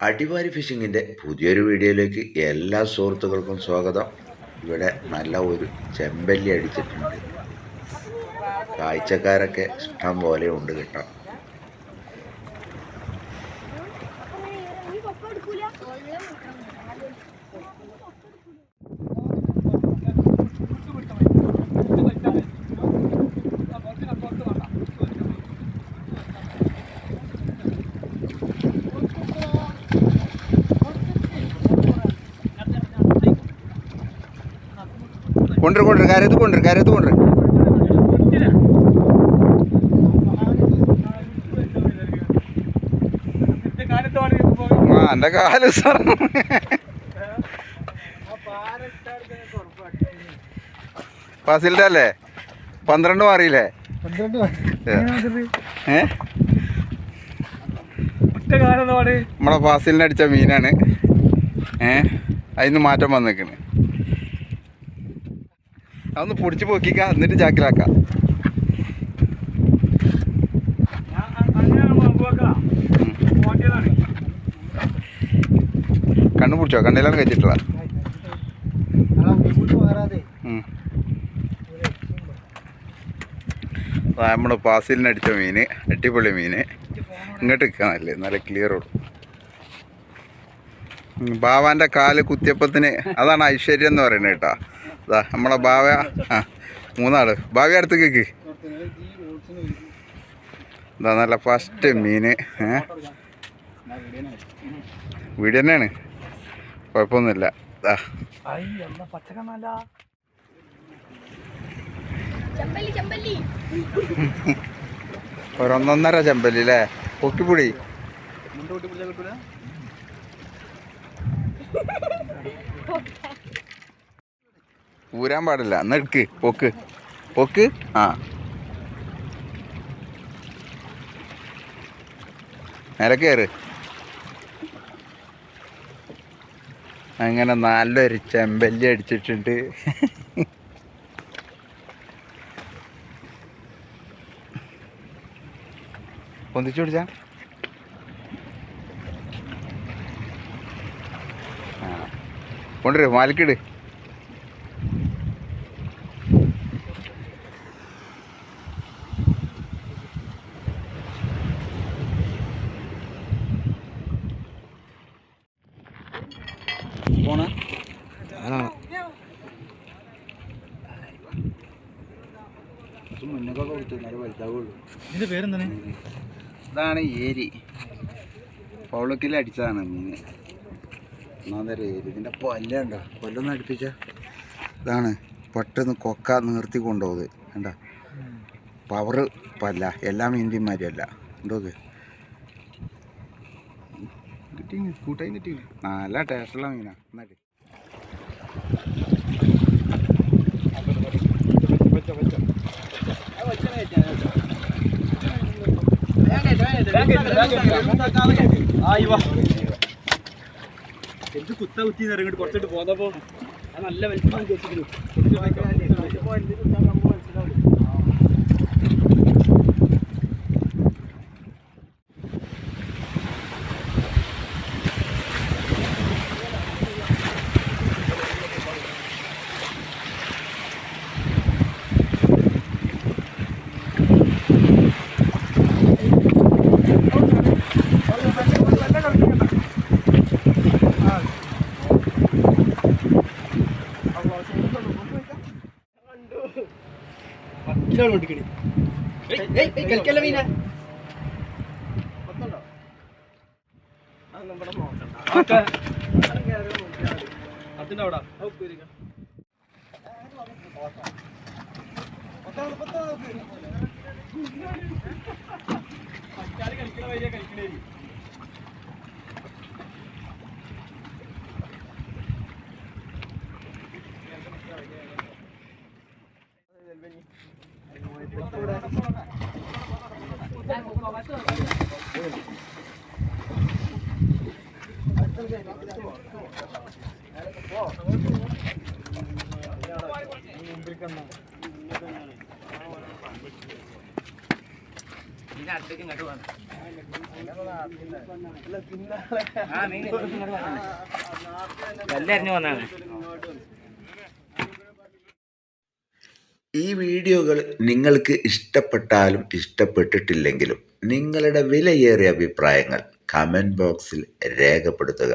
അടിവാരി ഫിഷിങ്ങിന്റെ പുതിയൊരു വീഡിയോയിലേക്ക് എല്ലാ സുഹൃത്തുക്കൾക്കും സ്വാഗതം. ഇവിടെ നല്ല ഒരു ചെമ്പല്ലി അടിച്ചിട്ടുണ്ട്. കാഴ്ചക്കാരൊക്കെ ഇഷ്ടം പോലെ ഉണ്ട് കേട്ടോ. കൊണ്ടുവരും കാര്യത്ത് കൊണ്ടുവരും കാര്യത്ത് കൊണ്ടുവരും ആ എന്റെ കാൽ സാർ. ഫാസിലിന്റെ അല്ലേ? പന്ത്രണ്ട് മാറിയില്ലേ? നമ്മളെ ഫാസിലിന് അടിച്ച മീനാണ്. ഏ? അതിന് മാറ്റം വന്നേക്കണ്. അതൊന്ന് പൊടിച്ച് പൊക്കിക്ക എന്നിട്ട് ചാക്കിലാക്കാം. കണ്ണു പിടിച്ചോ? കണ്ണിലാണ് കഴിച്ചിട്ടുള്ള നമ്മുടെ പാസിലിന് അടിച്ച മീന് അടിപൊളി മീന്. ഇങ്ങോട്ട് നിൽക്കാനല്ലേ നല്ല ക്ലിയർ ഉള്ളൂ. ബാവാന്റെ കാൽ കുത്തിയപ്പത്തിന് അതാണ് ഐശ്വര്യം എന്ന് പറയുന്നത് കേട്ടാ. ഇതാ നമ്മളെ ഭാവ ആ മൂന്നാൾ. ഭാവ അടുത്ത് കേക്ക് ഇതാ നല്ല ഫസ്റ്റ് മീന് വീട് തന്നെയാണ്. കുഴപ്പമൊന്നുമില്ല. ഇതാ ഒരൊന്നൊന്നര ചെമ്പല്ലി അല്ലേ പൊക്കിപ്പൊടി ഊരാൻ പാടില്ല. എന്നാ എടുക്ക്. പൊക്ക്. പൊക്ക്. ആ. നേരെ കയറ്. അങ്ങനെ നല്ലൊരു ചെമ്പല്ലി അടിച്ചിട്ടുണ്ട്. പൊന്തിച്ചു പിടിച്ചാ? കൊണ്ടുവരും. മാലിക്കിട്. വലുതാവുള്ളൂ. ഇതിന്റെ പേരെന്താണ്? ഇതാണ് ഏരി. പൗളക്കിൽ അടിച്ചതാണ് മീന്. ഒന്നാമതൊരു ഏരി. ഇതിന്റെ കൊല്ലുണ്ടോ കൊല്ലൊന്ന് അടുപ്പിച്ച. ഇതാണ് പെട്ടെന്ന് കൊക്ക നിർത്തി കൊണ്ടുപോകുന്നത്. കണ്ട? പവർ പല്ല. എല്ലാ മീനിന്റെയും മാതിരിയല്ല. കിട്ടി നല്ല ടേസ്റ്റുള്ള മീനാ. എന്നാട്ടി എന്ത് കുത്ത കുത്തി ഇറങ്ങിട്ട് കുറച്ചിട്ട് പോന്നപ്പോ നല്ല വലിപ്പം വെച്ചിട്ട് ഇതാണ് കൊണ്ടിക്കണി കളിക്കല്ല മീന? അതിന്റെ അവിടെ. കളിക്കണ വരിക കളിക്കണേ. പിന്നെ അടുത്തേക്ക് ഇങ്ങോട്ട് വേണം കല്ലെറിഞ്ഞു വന്നാണ് ഈ വീഡിയോകൾ നിങ്ങൾക്ക് ഇഷ്ടപ്പെട്ടാലും ഇഷ്ടപ്പെട്ടിട്ടില്ലെങ്കിലും നിങ്ങളുടെ വിലയേറിയ അഭിപ്രായങ്ങൾ കമന്റ് ബോക്സിൽ രേഖപ്പെടുത്തുക.